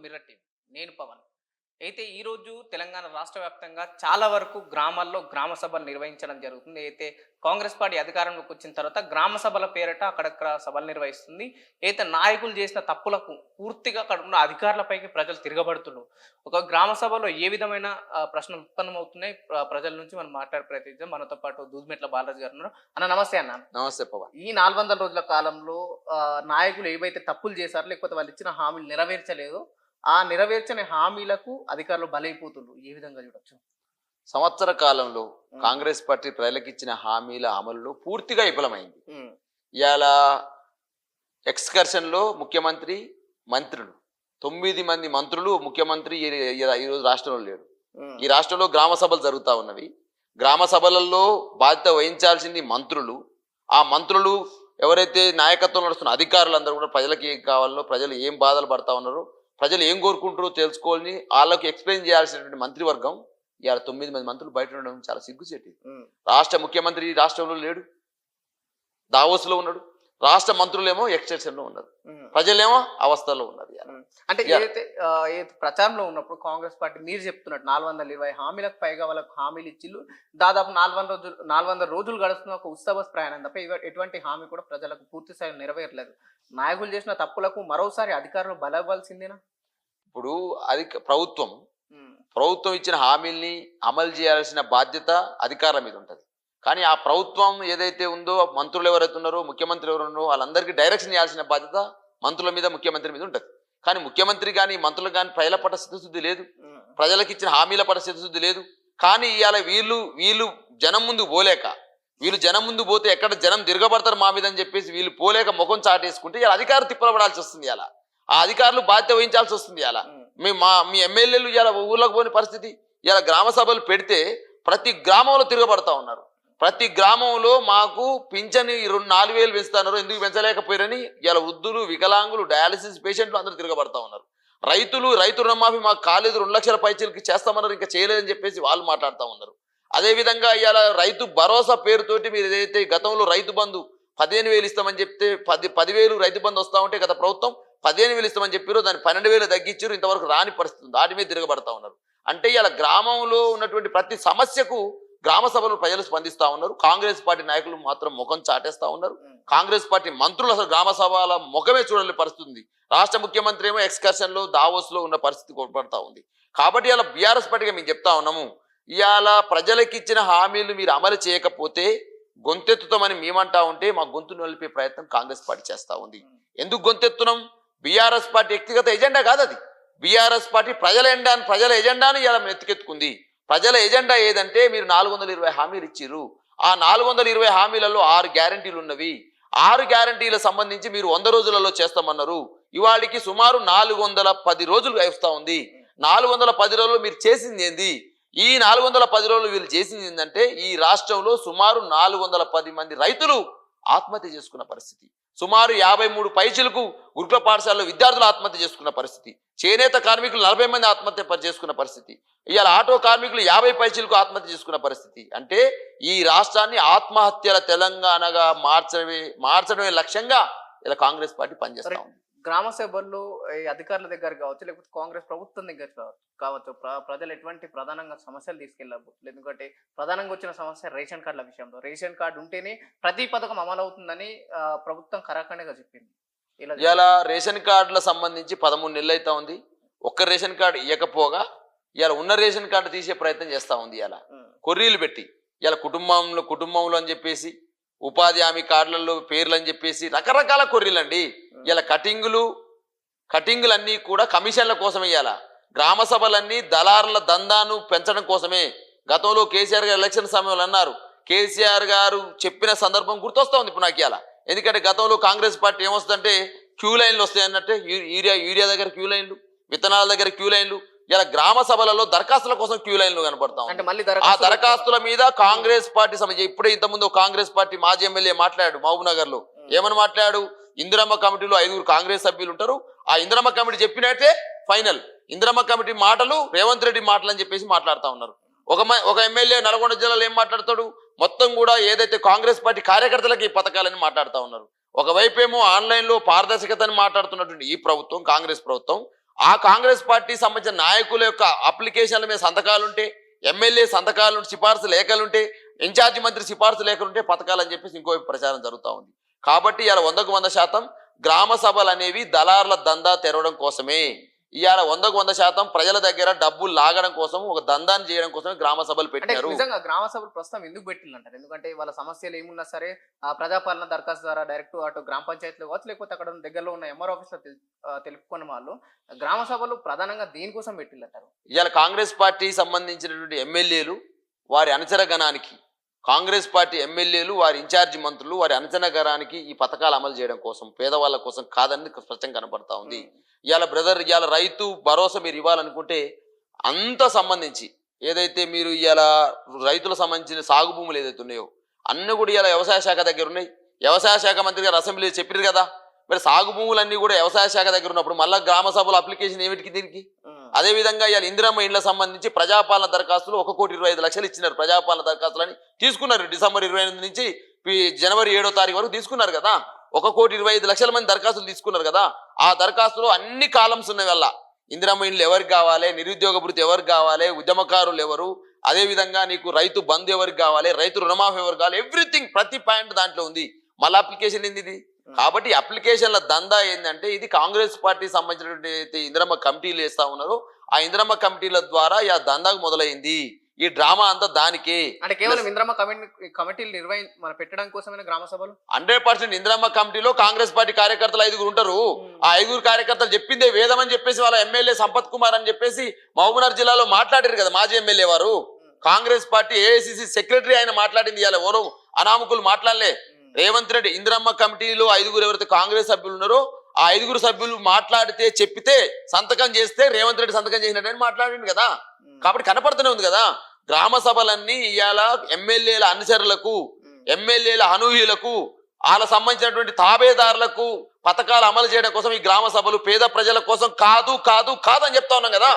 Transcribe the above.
Mirror TV నేను పవన్. అయితే ఈరోజు తెలంగాణ రాష్ట్ర వ్యాప్తంగా చాలా వరకు గ్రామాల్లో గ్రామ సభలు నిర్వహించడం జరుగుతుంది. అయితే కాంగ్రెస్ పార్టీ అధికారంలోకి వచ్చిన తర్వాత గ్రామ సభల పేరట అక్కడక్కడ సభలు నిర్వహిస్తుంది. అయితే నాయకులు చేసిన తప్పులకు పూర్తిగా అక్కడ ఉన్న అధికారులపైకి ప్రజలు తిరగబడుతున్నారు. ఒక గ్రామ సభలో ఏ విధమైన ప్రశ్నలు ఉత్పన్నమవుతున్నాయి? ప్ర- ప్రజల నుంచి మనం మాట్లాడే ప్రయత్నిద్దాం మనతో పాటు దూద్మెట్ల బాలాజీ గారు ఉన్నారు. అన్న నమస్తే అన్న. నమస్తే పవన్. ఈ నాలుగు వందల రోజుల కాలంలో నాయకులు ఏవైతే తప్పులు చేశారో లేకపోతే వాళ్ళు ఇచ్చిన హామీలు నెరవేర్చలేదో. ఆ నెరవేర్చని హామీలకు అధికారులు బలైపోతున్నారు ఏ విధంగా చూడొచ్చు? సంవత్సర కాలంలో కాంగ్రెస్ పార్టీ ప్రజలకు ఇచ్చిన హామీల అమలులో పూర్తిగా విఫలమైంది. ఇవాళ ఎక్స్కర్షన్లో ముఖ్యమంత్రి మంత్రులు తొమ్మిది మంది మంత్రులు ముఖ్యమంత్రి ఈరోజు రాష్ట్రంలో లేడు ఈ రాష్ట్రంలో గ్రామ సభలు జరుగుతూ ఉన్నవి. గ్రామ సభలలో బాధ్యత వహించాల్సింది మంత్రులు. ఆ మంత్రులు ఎవరైతే నాయకత్వం నడుస్తున్న అధికారులందరూ కూడా ప్రజలకు ఏం కావాలో ప్రజలు ఏం బాధలు పడతా ఉన్నారో ప్రజలు ఏం కోరుకుంటారో తెలుసుకోవాలని వాళ్ళకి ఎక్స్ప్లెయిన్ చేయాల్సినటువంటి మంత్రివర్గం ఇవాళ తొమ్మిది మంది మంత్రులు బయట ఉండడం చాలా సిగ్గుచేటి. రాష్ట్ర ముఖ్యమంత్రి రాష్ట్రంలో లేడు. దావోస్లో ఉన్నాడు. రాష్ట్ర మంత్రులేమో ఎక్స్టెన్షన్లో ఉన్నారు ప్రజలేమో అవస్థలో. ఉమ్. అంటే. ఏదైతే ప్రచారంలో ఉన్నప్పుడు కాంగ్రెస్ పార్టీ మీరు చెప్తున్నట్టు నాలుగు వందల ఇరవై హామీలకు పైగా వాళ్ళకు హామీలు ఇచ్చిళ్ళు దాదాపు నాలుగు వందల రోజులు నాలుగు వందల రోజులు గడుస్తున్న ఒక ఉత్సవ ప్రయాణం తప్ప ఎటువంటి హామీ కూడా ప్రజలకు పూర్తి స్థాయిలో నెరవేరలేదు నాయకులు చేసిన తప్పులకు మరోసారి అధికారులు బలవ్వాల్సిందేనా ఇప్పుడు అది ప్రభుత్వం ప్రభుత్వం ఇచ్చిన హామీల్ని అమలు చేయాల్సిన బాధ్యత అధికారుల మీద ఉంటుంది కానీ ఆ ప్రభుత్వం ఏదైతే ఉందో మంత్రులు ఎవరైతే ఉన్నారో ముఖ్యమంత్రి ఎవరు ఉన్నారో వాళ్ళందరికీ డైరెక్షన్ చేయాల్సిన బాధ్యత మంత్రుల మీద ముఖ్యమంత్రి మీద ఉంటుంది. కానీ ముఖ్యమంత్రి కానీ మంత్రులు కానీ ప్రజల పట్ల స్థితిశుద్ధి లేదు. ప్రజలకు ఇచ్చిన హామీల పట్ల స్థితిశుద్ధి లేదు. కానీ ఇవాళ వీళ్ళు వీళ్ళు జనం ముందు పోలేక వీళ్ళు జనం ముందు పోతే ఎక్కడ జనం తిరగబడతారు మా మీద అని చెప్పేసి వీళ్ళు పోలేక ముఖం చాటేసుకుంటే ఇలా అధికారులు తిప్పలబడాల్సి వస్తుంది ఇలా ఆ అధికారులు బాధ్యత వహించాల్సి వస్తుంది ఇలా మీ మా మీ ఎమ్మెల్యేలు ఇలా ఊర్లోకి పోని పరిస్థితి ఇలా గ్రామ సభలు పెడితే ప్రతి గ్రామంలో తిరగబడతా ఉన్నారు. ప్రతి గ్రామంలో మాకు పింఛని రెండు నాలుగు వేలు పెంచుతున్నారు. ఎందుకు పెంచలేకపోయారని? ఇలా వృద్ధులు వికలాంగులు డయాలసిస్ పేషెంట్లు అందరూ తిరగబడతా ఉన్నారు. రైతులు రైతు రుణమాఫీ మాకు కాలేదు. రెండు లక్షల పైచీలకి చేస్తామన్నారు. ఇంకా చేయలేదని చెప్పేసి వాళ్ళు మాట్లాడుతూ ఉన్నారు. అదేవిధంగా ఇలా రైతు భరోసా పేరుతోటి మీరు ఏదైతే గతంలో రైతు బంధు పదిహేను వేలు ఇస్తామని చెప్తే పది పదివేలు రైతు బంధు వస్తూ ఉంటే గత ప్రభుత్వం పదిహేను వేలు ఇస్తామని చెప్పారు దాన్ని పన్నెండు వేలు తగ్గించారు ఇంతవరకు రాని పరిస్థితి దాటి మీద తిరగబడతా ఉన్నారు. అంటే ఇలా గ్రామంలో ఉన్నటువంటి ప్రతి సమస్యకు గ్రామ సభలు ప్రజలు స్పందిస్తా ఉన్నారు. కాంగ్రెస్ పార్టీ నాయకులు మాత్రం ముఖం చాటేస్తా ఉన్నారు. కాంగ్రెస్ పార్టీ మంత్రులు అసలు గ్రామ సభల ముఖమే చూడలేని పరిస్థితి ఉంది రాష్ట్ర ముఖ్యమంత్రి ఏమో ఎక్స్కర్షన్లో దావోస్లో ఉన్న పరిస్థితి కోల్పడతా ఉంది. కాబట్టి ఇలా బీఆర్ఎస్ పార్టీగా మేము చెప్తా ఉన్నాము. ఇవాళ ప్రజలకు ఇచ్చిన హామీలు మీరు అమలు చేయకపోతే గొంతెత్తుతామని మేమంటా ఉంటే మా గొంతు నిలిపే ప్రయత్నం కాంగ్రెస్ పార్టీ చేస్తా ఉంది. ఎందుకు గొంతెత్తున్నాం? బీఆర్ఎస్ పార్టీ వ్యక్తిగత ఎజెండా కాదు అది బీఆర్ఎస్ పార్టీ ప్రజల ఎజెండా ప్రజల ఎజెండాను ఇలా ఎత్తుకెత్తుకుంది. ప్రజల ఎజెండా ఏదంటే మీరు నాలుగు వందల ఇరవై హామీలు ఇచ్చిర్రు. ఆ నాలుగు వందల ఇరవై హామీలలో ఆరు గ్యారంటీలు ఉన్నవి. ఆరు గ్యారంటీల సంబంధించి మీరు వంద రోజులలో చేస్తామన్నారు. ఇవాళకి సుమారు నాలుగు వందల పది రోజులు వస్తూ ఉంది. నాలుగు వందల పది రోజులు మీరు చేసింది ఏంది? ఈ నాలుగు వందల పది రోజులు వీళ్ళు చేసింది ఏంటంటే ఈ రాష్ట్రంలో సుమారు నాలుగు వందల పది మంది రైతులు ఆత్మహత్య చేసుకున్న పరిస్థితి. సుమారు యాభై మూడు పైచులకు గురుకుల పాఠశాలలో విద్యార్థులు ఆత్మహత్య చేసుకున్న పరిస్థితి. చేనేత కార్మికులు నలభై మంది ఆత్మహత్య చేసుకున్న పరిస్థితి. ఇవాళ ఆటో కార్మికులు యాభై పైచులకు ఆత్మహత్య చేసుకున్న పరిస్థితి. అంటే ఈ రాష్ట్రాన్ని ఆత్మహత్యల తెలంగాణగా మార్చడమే మార్చడమే లక్ష్యంగా ఇలా కాంగ్రెస్ పార్టీ పనిచేస్తా ఉంది. గ్రామ సభల్లో ఈ అధికారుల దగ్గర కావచ్చు లేకపోతే కాంగ్రెస్ ప్రభుత్వం దగ్గర కావచ్చు కావచ్చు ప్ర- ప్రజలు ఎటువంటి ప్రధానంగా సమస్యలు తీసుకెళ్ళదు ఎందుకంటే ప్రధానంగా వచ్చిన సమస్య రేషన్ కార్డుల విషయంలో. రేషన్ కార్డు ఉంటేనే ప్రతి పథకం అమలు అవుతుందని ప్రభుత్వం కరాఖండిగా చెప్పింది. ఇలా రేషన్ కార్డుల సంబంధించి పదమూడు నెలలు అవుతా ఉంది. ఒక్క రేషన్ కార్డు ఇవ్వకపోగా ఇవాళ ఉన్న రేషన్ కార్డు తీసే ప్రయత్నం చేస్తా ఉంది ఉమ్, కొర్రీలు పెట్టి ఇలా కుటుంబంలో కుటుంబంలో అని చెప్పేసి ఉపాధి హామీ కార్డులలో పేర్లు అని చెప్పేసి రకరకాల కొర్రీలు అండి ఇలా కటింగులు కటింగులన్నీ కూడా కమిషన్ల కోసం ఇవ్వాల గ్రామ సభలన్నీ దళారుల దందాను పెంచడం కోసమే. గతంలో కేసీఆర్ గారు ఎలక్షన్ సమయంలో అన్నారు. కేసీఆర్ గారు చెప్పిన సందర్భం గుర్తొస్తా ఉంది ఇప్పుడు నాకు ఇలా ఎందుకంటే గతంలో కాంగ్రెస్ పార్టీ ఏమొస్తుందంటే క్యూ లైన్లు వస్తాయి అన్నట్టే యూరియా యూరియా దగ్గర క్యూ లైన్లు విత్తనాల దగ్గర క్యూ లైన్లు ఇలా గ్రామ సభలలో దరఖాస్తుల కోసం క్యూ లైన్లు కనపడతా అంటే ఉన్నాయి. మళ్ళీ ఆ దరఖాస్తు దరఖాస్తుల మీద కాంగ్రెస్ పార్టీ సమస్య ఇప్పుడే ఇంతకుముందు కాంగ్రెస్ పార్టీ మాజీ ఎమ్మెల్యే మాట్లాడాడు మహబూబ్ నగర్లో ఏమని మాట్లాడు ఇందిరమ్మ కమిటీలో ఐదుగురు కాంగ్రెస్ సభ్యులు ఉంటారు. ఆ ఇందిరమ్మ కమిటీ చెప్పినట్టే ఫైనల్. ఇందిరమ్మ కమిటీ మాటలు రేవంత్ రెడ్డి మాటలు అని చెప్పేసి మాట్లాడుతా ఉన్నారు. ఒక ఒక ఎమ్మెల్యే నల్గొండ జిల్లాలో ఏం మాట్లాడతాడు? మొత్తం కూడా ఏదైతే కాంగ్రెస్ పార్టీ కార్యకర్తలకు ఈ పథకాలని మాట్లాడుతా ఉన్నారు. ఒకవైపు ఏమో ఆన్లైన్లో పారదర్శకతని మాట్లాడుతున్నటువంటి ఈ ప్రభుత్వం కాంగ్రెస్ ప్రభుత్వం ఆ కాంగ్రెస్ పార్టీ సంబంధించిన నాయకుల యొక్క అప్లికేషన్ల మీద సంతకాలుంటే ఎమ్మెల్యే సంతకాలు సిఫార్సు లేఖలుంటే ఇన్ఛార్జి మంత్రి సిఫార్సు లేఖలుంటే పథకాలు అని చెప్పేసి ఇంకో ప్రచారం జరుగుతూ ఉంది. కాబట్టి ఇలా వందకు వంద శాతం గ్రామ సభలు అనేవి దళారుల దందా తెరవడం కోసమే. ఇవాళ వందకు వంద శాతం ప్రజల దగ్గర డబ్బులు లాగడం కోసం ఒక దందాన్ని చేయడం కోసమే గ్రామ సభలు పెట్టారు. నిజంగా గ్రామ సభలు ప్రస్తుతం ఎందుకు పెట్టిందంటారు ఎందుకంటే వాళ్ళ సమస్యలు ఏమున్నా సరే ఆ ప్రజాపాలన దరఖాస్తు ద్వారా డైరెక్ట్ అటు గ్రామ పంచాయతీలో కావచ్చు లేకపోతే అక్కడ దగ్గరలో ఉన్న ఎంఆర్ ఆఫీస్లో తెలుపుకున్న వాళ్ళు గ్రామ సభలు ప్రధానంగా దేనికోసం పెట్టిందంటారు ఇవాళ కాంగ్రెస్ పార్టీ సంబంధించినటువంటి ఎమ్మెల్యేలు వారి అనుచర గణానికి కాంగ్రెస్ పార్టీ ఎమ్మెల్యేలు వారి ఇన్ఛార్జి మంత్రులు వారి అనుచర గణానికి ఈ పథకాలు అమలు చేయడం కోసం పేదవాళ్ళ కోసం కాదని స్పష్టంగా కనపడతా ఉంది. ఇవాళ బ్రదర్ ఇవాళ రైతు భరోసా మీరు ఇవ్వాలనుకుంటే అంత సంబంధించి ఏదైతే మీరు ఇవాళ రైతులకు సంబంధించిన సాగు భూములు ఏదైతే ఉన్నాయో అన్నీ కూడా ఇవాళ వ్యవసాయ శాఖ దగ్గర ఉన్నాయి. వ్యవసాయ శాఖ మంత్రి గారు అసెంబ్లీలో చెప్పారు కదా మరి సాగు భూములన్నీ కూడా వ్యవసాయ శాఖ దగ్గర ఉన్నప్పుడు మళ్ళీ గ్రామ సభల అప్లికేషన్ ఏమిటికి దీనికి? అదే విధంగా ఇవాళ ఇందిరమ్మ ఇండ్ల సంబంధించి ప్రజాపాలన దరఖాస్తులు ఒక కోటి ఇరవై ఐదు లక్షలు ఇచ్చినారు. ప్రజాపాలన దరఖాస్తులని తీసుకున్నారు. డిసెంబర్ ఇరవై ఎనిమిది నుంచి జనవరి ఏడో తారీఖు వరకు తీసుకున్నారు కదా. ఒక కోటి ఇరవై ఐదు లక్షల మంది దరఖాస్తులు తీసుకున్నారు కదా. ఆ దరఖాస్తులో అన్ని కాలమ్స్ ఉన్నాయి వల్ల ఇందిరమ్మ ఇండ్లు ఎవరికి కావాలి? నిరుద్యోగ భృతి ఎవరికి కావాలి? ఉద్యమకారులు ఎవరు? అదేవిధంగా నీకు రైతు బంధు ఎవరికి కావాలి? రైతు రుణమాఫీ ఎవరికి కావాలి? ఎవ్రీథింగ్ ప్రతి పాయింట్ దాంట్లో ఉంది. మళ్ళీ అప్లికేషన్ ఏంది ఇది? కాబట్టి అప్లికేషన్ల దందా ఏంటంటే ఇది కాంగ్రెస్ పార్టీ సంబంధించినటువంటి ఇందిరమ్మ కమిటీలు వేస్తా ఉన్నారు. ఆ ఇందిరమ్మ కమిటీల ద్వారా ఈ దందాకు మొదలైంది. ఈ డ్రామా అంతా దానికే. అంటే కేవలం ఇంద్రమ్మ కమిటీ కమిటీలు నిర్వహి మన పెట్టడం కోసమైన గ్రామ సభలు? హండ్రెడ్ పర్సెంట్ ఇందిరమ్మ కమిటీలో కాంగ్రెస్ పార్టీ కార్యకర్తలు ఐదుగురు ఉంటారు. ఆ ఐదుగురు కార్యకర్తలు చెప్పిందే వేదం అని చెప్పేసి వాళ్ళ ఎమ్మెల్యే సంపత్ కుమార్ అని చెప్పేసి మహబూబ్నగర్ జిల్లాలో మాట్లాడారు కదా మాజీ ఎమ్మెల్యే వారు. కాంగ్రెస్ పార్టీ ఏఐసిసి సెక్రటరీ ఆయన మాట్లాడింది ఇవాళ ఎవరో? అనామకులు మాట్లాడలే. రేవంత్ రెడ్డి ఇందిరమ్మ కమిటీలో ఐదుగురు ఎవరైతే కాంగ్రెస్ సభ్యులు ఉన్నారో ఆ ఐదుగురు సభ్యులు మాట్లాడితే చెప్పితే సంతకం చేస్తే రేవంత్ రెడ్డి సంతకం చేసినట్టు మాట్లాడింది కదా. కాబట్టి కనపడుతూనే ఉంది కదా. గ్రామ సభలన్నీ ఇవాళ ఎమ్మెల్యేల అనుచరులకు ఎమ్మెల్యేల అనూహ్యులకు వాళ్ళ సంబంధించినటువంటి తాబేదారులకు పథకాలు అమలు చేయడం కోసం ఈ గ్రామ సభలు పేద ప్రజల కోసం కాదు కాదు కాదు అని చెప్తా ఉన్నాం కదా.